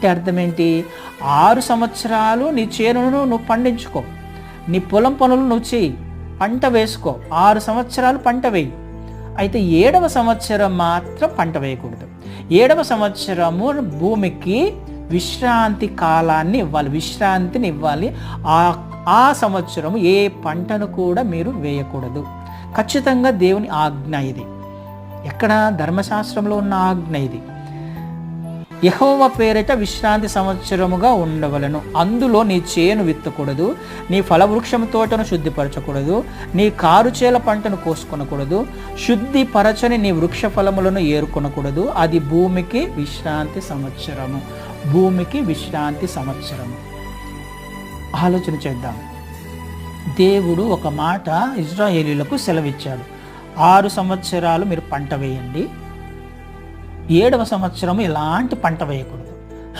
అంటే అర్థం ఏంటి ఆరు సంవత్సరాలు నీ చేనును నువ్వు పండించుకో. నీ పొలం పనులు నువ్వు చేయి పంట వేసుకో. ఆరు సంవత్సరాలు పంట వేయి. అయితే ఏడవ సంవత్సరం మాత్రం పంట వేయకూడదు. ఏడవ సంవత్సరము భూమికి విశ్రాంతి కాలాన్ని ఇవ్వాలి. విశ్రాంతిని ఇవ్వాలి. ఆ ఆ సంవత్సరం ఏ పంటను కూడా మీరు వేయకూడదు. ఖచ్చితంగా దేవుని ఆజ్ఞ ఇది. ఎక్కడ? ధర్మశాస్త్రంలో ఉన్న ఆజ్ఞ ఇది. యహోవ పేరిట విశ్రాంతి సంవత్సరముగా ఉండవలను. అందులో నీ చేను విత్తకూడదు నీ ఫలవృక్షం తోటను శుద్ధిపరచకూడదు నీ కారుచేల పంటను కోసుకొనకూడదు శుద్ధిపరచని నీ వృక్ష ఫలములను ఏరుకొనకూడదు. అది భూమికి విశ్రాంతి సంవత్సరము. భూమికి విశ్రాంతి సంవత్సరము. ఆలోచన చేద్దాం. దేవుడు ఒక మాట ఇజ్రాయేలీలకు సెలవిచ్చాడు. ఆరు సంవత్సరాలు మీరు పంట వేయండి ఏడవ సంవత్సరం ఎలాంటి పంట వేయకూడదు.